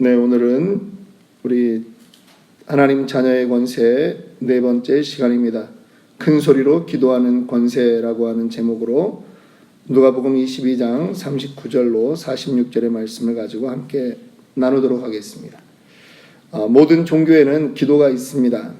네, 오늘은 우리 하나님 자녀의 권세 네 번째 시간입니다. 큰 소리로 기도하는 권세라고 하는 제목으로 누가복음 22장 39절로 46절의 말씀을 가지고 함께 나누도록 하겠습니다. 어, 모든 종교에는 기도가 있습니다.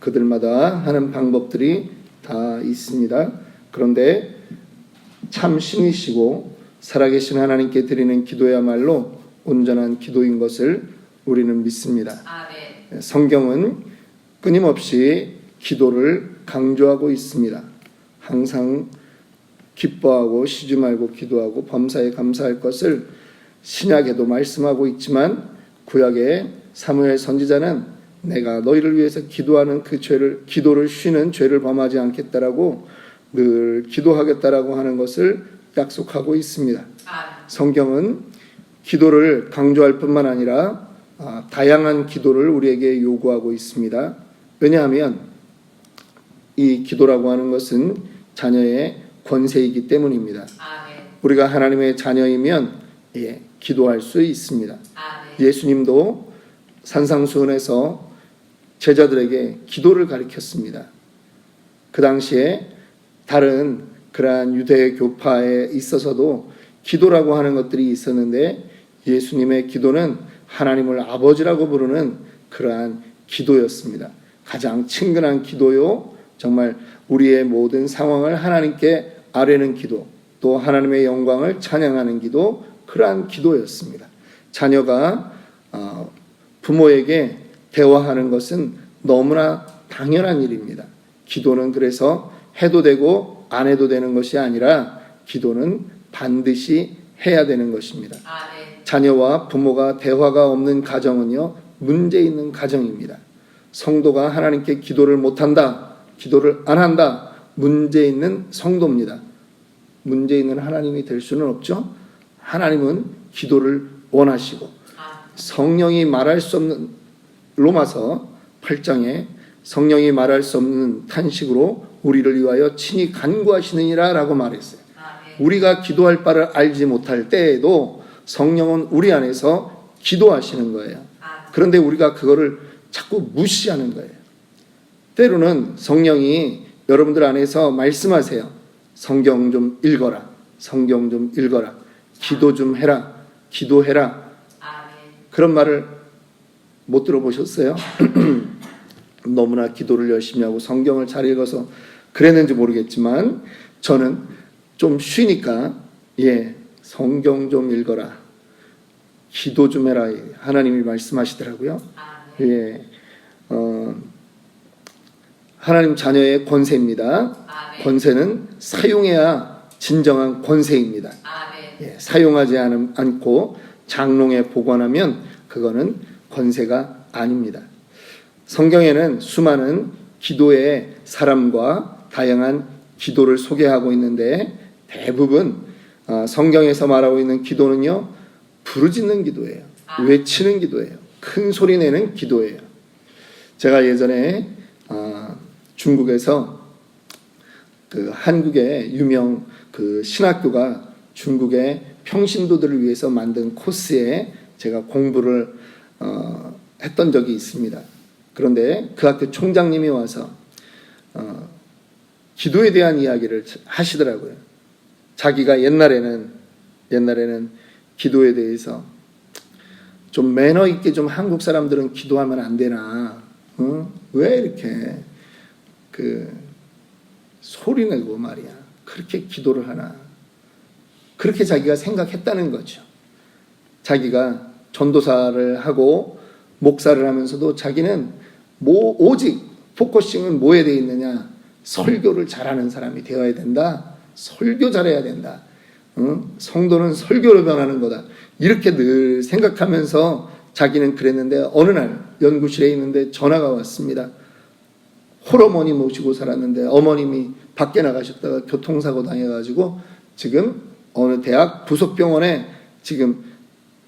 그들마다 하는 방법들이 다 있습니다. 그런데 참 신이시고 살아계신 하나님께 드리는 기도야말로 온전한 기도인 것을 우리는 믿습니다. 아멘. 성경은 끊임없이 기도를 강조하고 있습니다. 항상 기뻐하고 쉬지 말고 기도하고 범사에 감사할 것을 신약에도 말씀하고 있지만 구약의 사무엘 선지자는 내가 너희를 위해서 기도하는 그 죄를 기도를 쉬는 죄를 범하지 않겠다라고 늘 기도하겠다라고 하는 것을 약속하고 있습니다. 성경은 기도를 강조할 뿐만 아니라 아, 다양한 기도를 우리에게 요구하고 있습니다. 왜냐하면 이 기도라고 하는 것은 자녀의 권세이기 때문입니다. 아멘. 우리가 하나님의 자녀이면 예, 기도할 수 있습니다. 아멘. 예수님도 산상수훈에서 제자들에게 기도를 가르쳤습니다. 그 당시에 다른 그러한 유대 교파에 있어서도 기도라고 하는 것들이 있었는데 예수님의 기도는 하나님을 아버지라고 부르는 그러한 기도였습니다. 가장 친근한 기도요. 정말 우리의 모든 상황을 하나님께 아뢰는 기도, 또 하나님의 영광을 찬양하는 기도, 그러한 기도였습니다. 자녀가 어, 부모에게 대화하는 것은 너무나 당연한 일입니다. 기도는 그래서 해도 되고 안 해도 되는 것이 아니라 기도는 반드시 해야 되는 것입니다. 아멘. 자녀와 부모가 대화가 없는 가정은요, 문제 있는 가정입니다. 성도가 하나님께 기도를 못한다, 기도를 안 한다, 문제 있는 성도입니다. 문제 있는 하나님이 될 수는 없죠. 하나님은 기도를 원하시고. 성령이 말할 수 없는 로마서 8장에 성령이 말할 수 없는 탄식으로 우리를 위하여 친히 간구하시느니라 라고 말했어요. 아멘. 우리가 기도할 바를 알지 못할 때에도 성령은 우리 안에서 기도하시는 거예요. 아멘. 그런데 우리가 그거를 자꾸 무시하는 거예요. 때로는 성령이 여러분들 안에서 말씀하세요. 성경 좀 읽어라. 성경 좀 읽어라. 기도 좀 해라. 기도해라. 아멘. 그런 말을 못 들어보셨어요? 너무나 기도를 열심히 하고 성경을 잘 읽어서 그랬는지 모르겠지만 저는 좀 쉬니까 예 성경 좀 읽어라 기도 좀 해라 하나님이 말씀하시더라고요. 아멘. 예 어, 하나님 자녀의 권세입니다. 아멘. 권세는 사용해야 진정한 권세입니다. 아멘. 예, 사용하지 않, 않고 장롱에 보관하면 그거는 권세가 아닙니다. 성경에는 수많은 기도의 사람과 다양한 기도를 소개하고 있는데 대부분 어, 성경에서 말하고 있는 기도는요 부르짖는 기도예요. 아. 외치는 기도예요. 큰 소리 내는 기도예요. 제가 예전에 어, 중국에서 그 한국의 유명 그 신학교가 중국의 평신도들을 위해서 만든 코스에 제가 공부를 어, 했던 적이 있습니다. 그런데 그 학교 총장님이 와서 어, 기도에 대한 이야기를 하시더라고요. 자기가 옛날에는 옛날에는 기도에 대해서 좀 매너 있게 좀 한국 사람들은 기도하면 안 되나? 어? 왜 이렇게 그 소리 내고 말이야. 그렇게 기도를 하나. 그렇게 자기가 생각했다는 거죠. 자기가 전도사를 하고 목사를 하면서도 자기는 뭐 오직 포커싱은 뭐에 돼 있느냐? 설교를 잘하는 사람이 되어야 된다. 설교 잘해야 된다. 응? 성도는 설교로 변하는 거다. 이렇게 늘 생각하면서 자기는 그랬는데 어느 날 연구실에 있는데 전화가 왔습니다. 홀어머니 모시고 살았는데 어머님이 밖에 나가셨다가 교통사고 당해가지고 지금 어느 대학 부속병원에 지금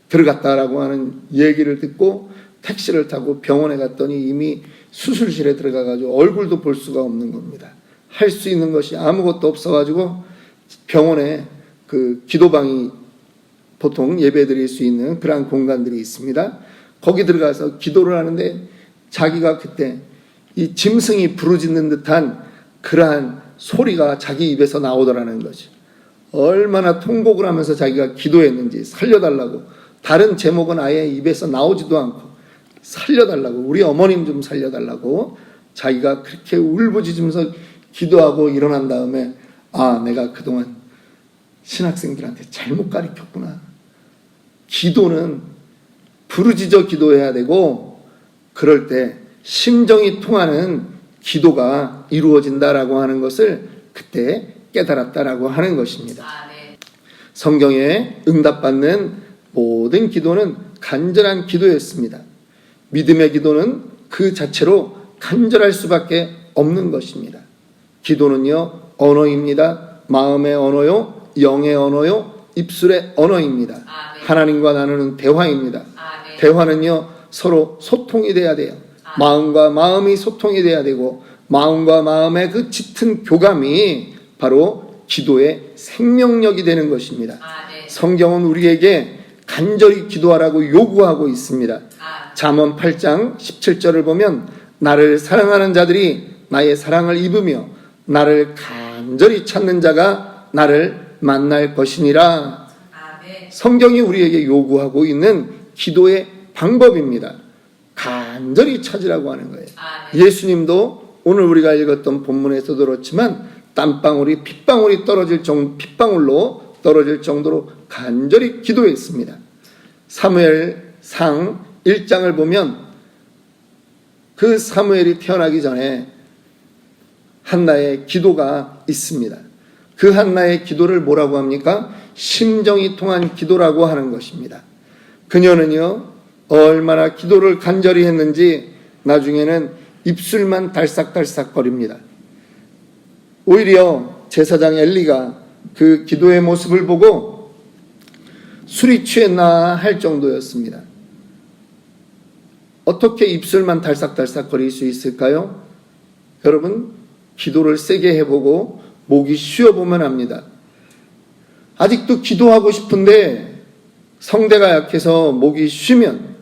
들어갔다라고 하는 얘기를 듣고 택시를 타고 병원에 갔더니 이미 수술실에 들어가가지고 얼굴도 볼 수가 없는 겁니다. 할 수 있는 것이 아무것도 없어가지고 병원에 그 기도방이 보통 예배 드릴 수 있는 그러한 공간들이 있습니다. 거기 들어가서 기도를 하는데 자기가 그때 이 짐승이 부르짖는 듯한 그러한 소리가 자기 입에서 나오더라는 거죠. 얼마나 통곡을 하면서 자기가 기도했는지 살려달라고 다른 제목은 아예 입에서 나오지도 않고 살려달라고 우리 어머님 좀 살려달라고 자기가 그렇게 울부짖으면서 기도하고 일어난 다음에 아 내가 그동안 신학생들한테 잘못 가르쳤구나 기도는 부르짖어 기도해야 되고 그럴 때 심정이 통하는 기도가 이루어진다라고 하는 것을 그때 깨달았다라고 하는 것입니다. 아, 네. 성경에 응답받는 모든 기도는 간절한 기도였습니다. 믿음의 기도는 그 자체로 간절할 수밖에 없는 것입니다. 기도는요, 언어입니다. 마음의 언어요, 영의 언어요, 입술의 언어입니다. 아, 네. 하나님과 나누는 대화입니다. 아, 네. 대화는요, 서로 소통이 돼야 돼요. 아. 마음과 마음이 소통이 돼야 되고, 마음과 마음의 그 짙은 교감이 바로 기도의 생명력이 되는 것입니다. 아, 네. 성경은 우리에게 간절히 기도하라고 요구하고 있습니다. 아, 잠언 8장 17절을 보면 나를 사랑하는 자들이 나의 사랑을 입으며 나를 간절히 찾는 자가 나를 만날 것이니라. 성경이 우리에게 요구하고 있는 기도의 방법입니다. 간절히 찾으라고 하는 거예요. 예수님도 오늘 우리가 읽었던 본문에서도 그렇지만 땀방울이 핏방울이 떨어질 정 핏방울로 떨어질 정도로 간절히 기도했습니다. 사무엘 상 1장을 보면 그 사무엘이 태어나기 전에 한나의 기도가 있습니다. 그 한나의 기도를 뭐라고 합니까? 심정이 통한 기도라고 하는 것입니다. 그녀는요, 얼마나 기도를 간절히 했는지 나중에는 입술만 달싹달싹 거립니다. 오히려 제사장 엘리가 그 기도의 모습을 보고 술이 취했나 할 정도였습니다. 어떻게 입술만 달싹달싹 거릴 수 있을까요? 여러분, 기도를 세게 해보고 목이 쉬어보면 합니다. 아직도 기도하고 싶은데 성대가 약해서 목이 쉬면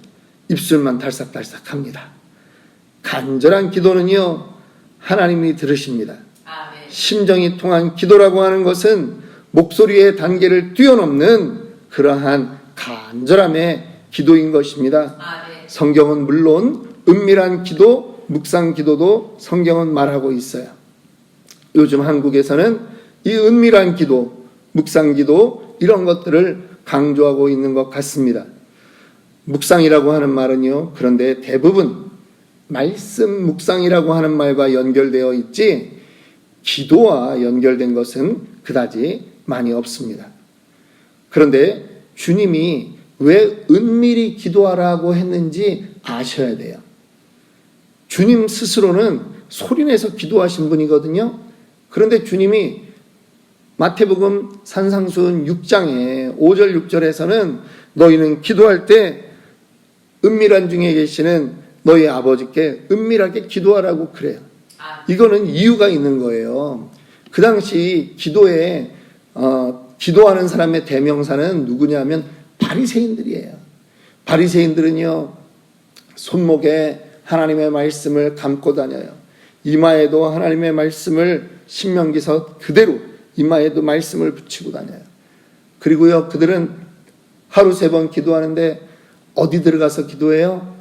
입술만 달싹달싹 합니다. 간절한 기도는요, 하나님이 들으십니다. 아, 네. 심정이 통한 기도라고 하는 것은 목소리의 단계를 뛰어넘는 그러한 간절함의 기도인 것입니다. 아, 네. 성경은 물론 은밀한 기도, 묵상 기도도 성경은 말하고 있어요. 요즘 한국에서는 이 은밀한 기도, 묵상 기도 이런 것들을 강조하고 있는 것 같습니다. 묵상이라고 하는 말은요. 그런데 대부분 말씀 묵상이라고 하는 말과 연결되어 있지 기도와 연결된 것은 그다지 많이 없습니다. 그런데 주님이 왜 은밀히 기도하라고 했는지 아셔야 돼요. 주님 스스로는 소리내서 기도하신 분이거든요. 그런데 주님이 마태복음 산상수훈 6장에 5절 6절에서는 너희는 기도할 때 은밀한 중에 계시는 너희 아버지께 은밀하게 기도하라고 그래요. 아, 이거는 이유가 있는 거예요. 그 당시 기도에 어, 기도하는 사람의 대명사는 누구냐면 바리새인들이에요. 바리새인들은요 손목에 하나님의 말씀을 감고 다녀요. 이마에도 하나님의 말씀을 신명기서 그대로 이마에도 말씀을 붙이고 다녀요. 그리고요 그들은 하루 세 번 기도하는데 어디 들어가서 기도해요?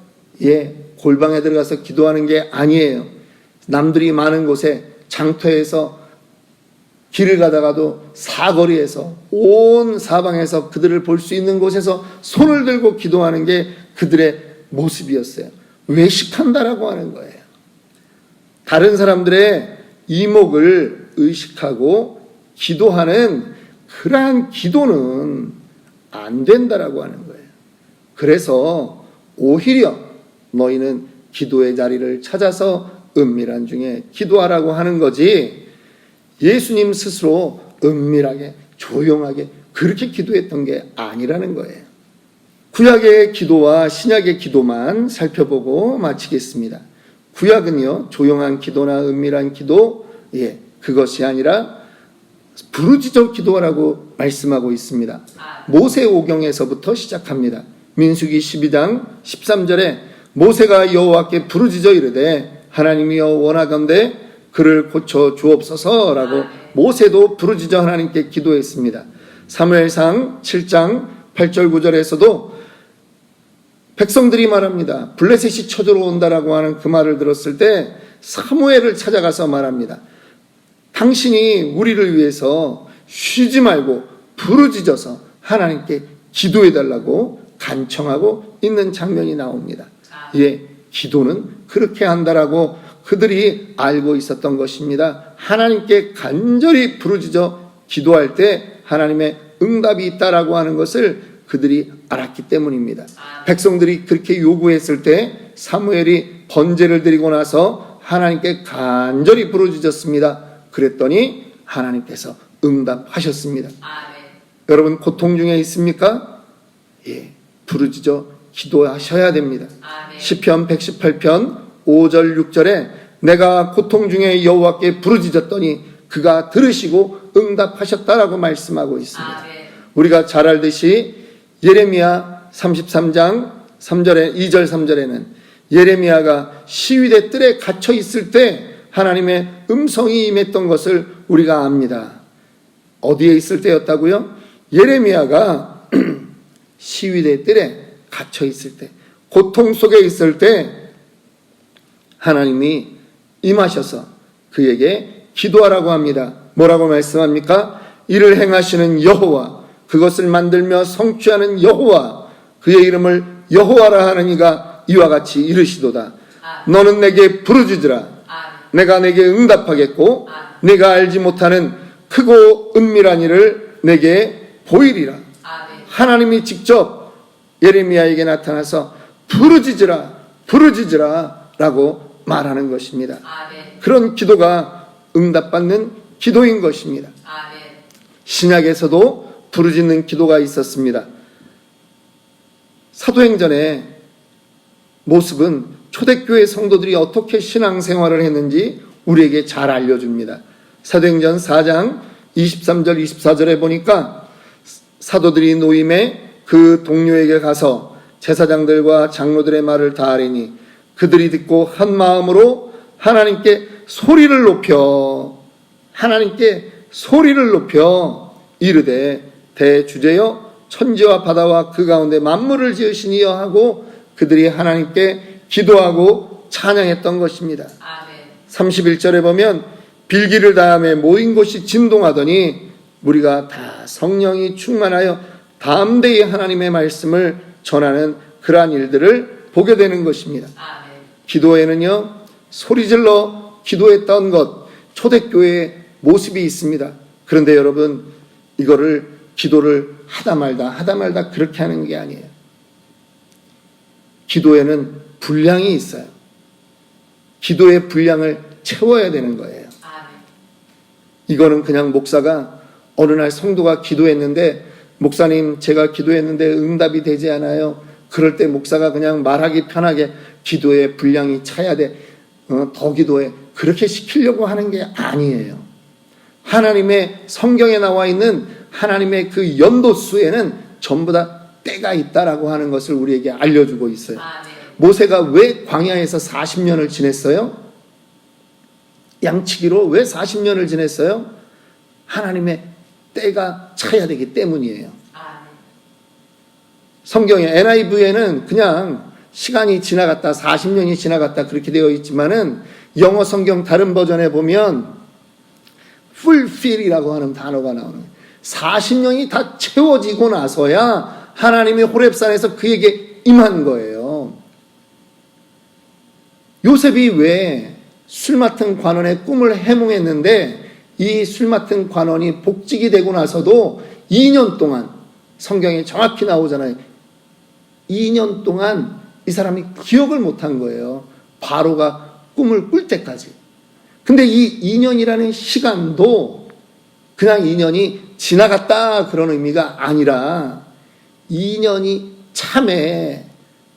예, 골방에 들어가서 기도하는 게 아니에요. 남들이 많은 곳에 장터에서 길을 가다가도 사거리에서 온 사방에서 그들을 볼 수 있는 곳에서 손을 들고 기도하는 게 그들의 모습이었어요. 외식한다라고 하는 거예요. 다른 사람들의 이목을 의식하고 기도하는 그러한 기도는 안 된다라고 하는 거예요. 그래서 오히려 너희는 기도의 자리를 찾아서 은밀한 중에 기도하라고 하는 거지 예수님 스스로 은밀하게 조용하게 그렇게 기도했던 게 아니라는 거예요. 구약의 기도와 신약의 기도만 살펴보고 마치겠습니다. 구약은요, 조용한 기도나 은밀한 기도, 예, 그것이 아니라 부르짖어 기도하라고 말씀하고 있습니다. 아멘. 모세 오경에서부터 시작합니다. 민수기 12장 13절에 모세가 여호와께 부르짖어 이르되 하나님이여 원하건대 그를 고쳐 주옵소서라고 아멘. 모세도 부르짖어 하나님께 기도했습니다. 사무엘상 7장 8절 9절에서도 백성들이 말합니다. 블레셋이 쳐들어온다라고 하는 그 말을 들었을 때 사무엘을 찾아가서 말합니다. 당신이 우리를 위해서 쉬지 말고 부르짖어서 하나님께 기도해 달라고 간청하고 있는 장면이 나옵니다. 예, 기도는 그렇게 한다라고 그들이 알고 있었던 것입니다. 하나님께 간절히 부르짖어 기도할 때 하나님의 응답이 있다라고 하는 것을 그들이 알았기 때문입니다. 백성들이 그렇게 요구했을 때 사무엘이 번제를 드리고 나서 하나님께 간절히 부르짖었습니다. 그랬더니 하나님께서 응답하셨습니다. 아멘. 여러분 고통 중에 있습니까? 예, 부르짖어 기도하셔야 됩니다. 아멘. 시편 118편 5절 6절에 내가 고통 중에 여호와께 부르짖었더니 그가 들으시고 응답하셨다라고 말씀하고 있습니다. 아멘. 우리가 잘 알듯이 예레미야 33장 3절에 2절 3절에는 예레미야가 시위대 뜰에 갇혀 있을 때 하나님의 음성이 임했던 것을 우리가 압니다. 어디에 있을 때였다고요? 예레미야가 시위대 뜰에 갇혀 있을 때, 고통 속에 있을 때 하나님이 임하셔서 그에게 기도하라고 합니다. 뭐라고 말씀합니까? 이를 행하시는 여호와, 그것을 만들며 성취하는 여호와, 그의 이름을 여호와라 하는 이가 이와 같이 이르시도다. 너는 내게 부르짖으라. 내가 내게 응답하겠고. 내가 알지 못하는 크고 은밀한 일을 내게 보이리라. 하나님이 직접 예레미야에게 나타나서 부르짖으라, 부르짖으라라고 말하는 것입니다. 그런 기도가 응답받는 기도인 것입니다. 신약에서도 부르짖는 기도가 있었습니다. 사도행전의 모습은 초대교회 성도들이 어떻게 신앙생활을 했는지 우리에게 잘 알려줍니다. 사도행전 4장 23절 24절에 보니까 사도들이 노임에 그 동료에게 가서 제사장들과 장로들의 말을 다 아뢰니 그들이 듣고 한 마음으로 하나님께 소리를 높여 하나님께 소리를 높여 이르되 대주제여 천지와 바다와 그 가운데 만물을 지으시니여 하고 그들이 하나님께 기도하고 찬양했던 것입니다. 아멘. 31절에 보면 빌기를 다음에 모인 곳이 진동하더니 우리가 다 성령이 충만하여 담대히 하나님의 말씀을 전하는 그러한 일들을 보게 되는 것입니다. 아멘. 기도에는요, 소리질러 기도했던 것, 초대교회의 모습이 있습니다. 그런데 여러분, 이거를 기도를 하다 말다, 하다 말다 그렇게 하는 게 아니에요. 기도에는 분량이 있어요. 기도의 분량을 채워야 되는 거예요. 아멘. 이거는 그냥 목사가 어느 날 성도가 기도했는데 목사님 제가 기도했는데 응답이 되지 않아요. 그럴 때 목사가 그냥 말하기 편하게 기도의 분량이 차야 돼. 어, 더 기도해. 그렇게 시키려고 하는 게 아니에요. 하나님의 성경에 나와 있는 하나님의 그 연도수에는 전부 다 때가 있다라고 하는 것을 우리에게 알려주고 있어요. 아멘. 모세가 왜 광야에서 40년을 지냈어요? 양치기로 왜 40년을 지냈어요? 하나님의 때가 차야 되기 때문이에요. 아멘. 성경에 NIV에는 그냥 시간이 지나갔다, 40년이 지나갔다 그렇게 되어 있지만은 영어 성경 다른 버전에 보면 fulfill이라고 하는 단어가 나오는 거예요. 40년이 다 채워지고 나서야 하나님이 호렙산에서 그에게 임한 거예요. 요셉이 왜 술 맡은 관원의 꿈을 해몽했는데 이 술 맡은 관원이 복직이 되고 나서도 2년 동안 성경에 정확히 나오잖아요. 2년 동안 이 사람이 기억을 못한 거예요. 바로가 꿈을 꿀 때까지. 근데 이 2년이라는 시간도 그냥 2년이 지나갔다 그런 의미가 아니라 2년이 참에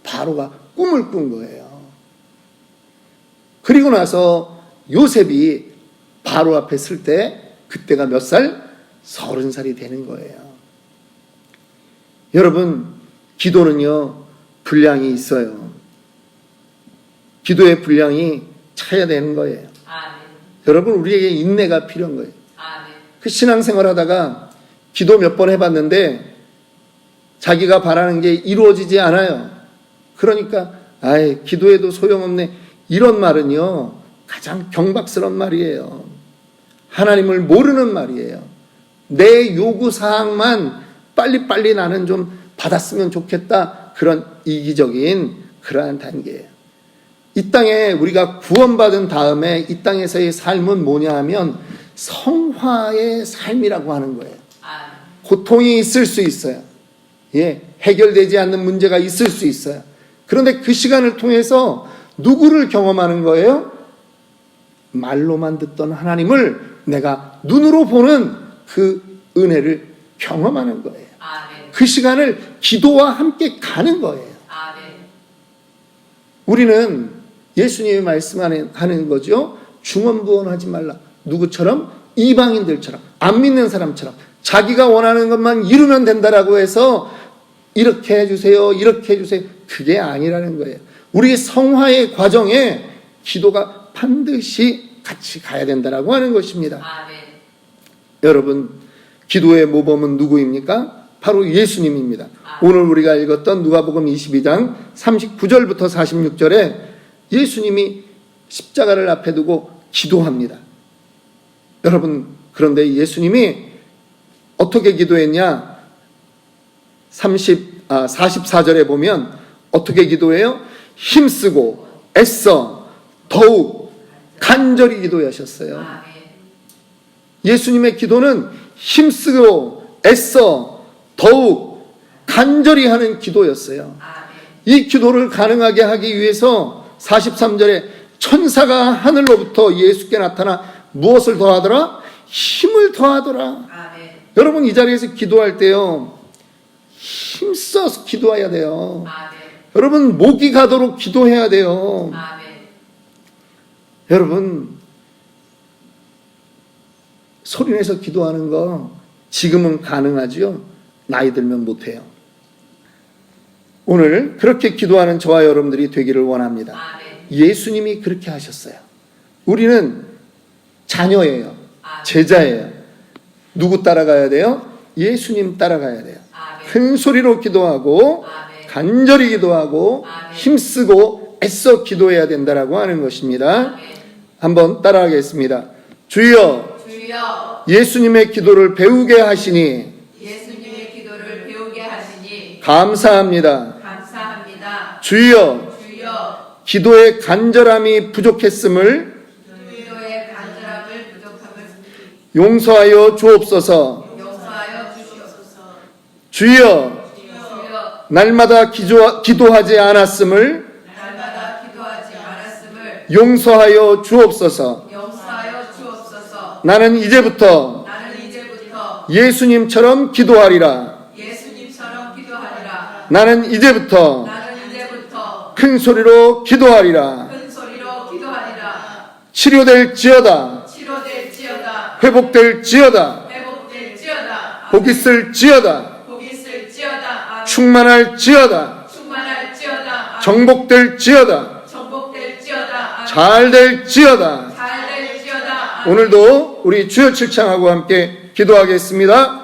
바로가 꿈을 꾼 거예요. 그리고 나서 요셉이 바로 앞에 쓸때 그때가 몇 살? 서른 살이 되는 거예요. 여러분, 기도는요, 분량이 있어요. 기도의 분량이 차야 되는 거예요. 아멘. 여러분, 우리에게 인내가 필요한 거예요. 그 신앙생활 하다가 기도 몇 번 해봤는데 자기가 바라는 게 이루어지지 않아요. 그러니까, 아이, 기도해도 소용없네. 이런 말은요, 가장 경박스러운 말이에요. 하나님을 모르는 말이에요. 내 요구 사항만 빨리빨리 나는 좀 받았으면 좋겠다. 그런 이기적인 그러한 단계예요. 이 땅에 우리가 구원받은 다음에 이 땅에서의 삶은 뭐냐 하면 성화의 삶이라고 하는 거예요. 아멘. 고통이 있을 수 있어요. 예, 해결되지 않는 문제가 있을 수 있어요. 그런데 그 시간을 통해서 누구를 경험하는 거예요? 말로만 듣던 하나님을 내가 눈으로 보는 그 은혜를 경험하는 거예요. 아멘. 그 시간을 기도와 함께 가는 거예요. 아멘. 우리는 예수님이 말씀하는 하는 거죠. 중언부언하지 말라. 누구처럼 이방인들처럼 안 믿는 사람처럼 자기가 원하는 것만 이루면 된다라고 해서 이렇게 해주세요, 이렇게 해주세요. 그게 아니라는 거예요. 우리 성화의 과정에 기도가 반드시 같이 가야 된다라고 하는 것입니다. 아멘. 여러분, 기도의 모범은 누구입니까? 바로 예수님입니다. 오늘 우리가 읽었던 누가복음 22장 39절부터 46절에 예수님이 십자가를 앞에 두고 기도합니다. 여러분, 그런데 예수님이 어떻게 기도했냐? 30, 아, 44절에 보면 어떻게 기도해요? 힘쓰고 애써 더욱 간절히 기도하셨어요. 아멘. 예수님의 기도는 힘쓰고 애써 더욱 간절히 하는 기도였어요. 아멘. 이 기도를 가능하게 하기 위해서 43절에 천사가 하늘로부터 예수께 나타나 무엇을 더하더라? 힘을 더하더라. 아멘. 여러분 이 자리에서 기도할 때요. 힘써서 기도해야 돼요. 아멘. 여러분 목이 가도록 기도해야 돼요. 아멘. 여러분 소리내서 기도하는 거 지금은 가능하지요. 나이 들면 못해요. 오늘 그렇게 기도하는 저와 여러분들이 되기를 원합니다. 아멘. 예수님이 그렇게 하셨어요. 우리는 자녀예요. 아멘. 제자예요. 누구 따라가야 돼요? 예수님 따라가야 돼요. 아멘. 큰 소리로 기도하고 아멘. 간절히 기도하고. 힘쓰고 애써 기도해야 된다라고 하는 것입니다. 한번 따라하겠습니다. 주여 주여 예수님의 기도를 배우게 하시니 예수님의 기도를 배우게 하시니 감사합니다. 감사합니다. 주여 주여 기도의 간절함이 부족했음을 기도의 간절함을 부족함을 용서하여 주옵소서. 용서하여 주시옵소서. 주여 주여 날마다 기조, 기도하지 않았음을 날마다 기도하지 않았음을 용서하여 주옵소서. 용서하여 주옵소서. 나는 이제부터 나는 이제부터 예수님처럼 기도하리라. 예수님처럼 기도하리라. 나는 이제부터 나는 이제부터 큰 소리로 기도하리라. 큰 소리로 기도하리라. 치료될지어다. 회복될지어다. 회복될지어다. 복이 쓸지어다. 복이 쓸지어다. 아멘. 충만할지어다. 충만할지어다. 정복될지어다. 정복될지어다. 잘될지어다. 잘될지어다. 오늘도 우리 주여 칠창하고 함께 기도하겠습니다.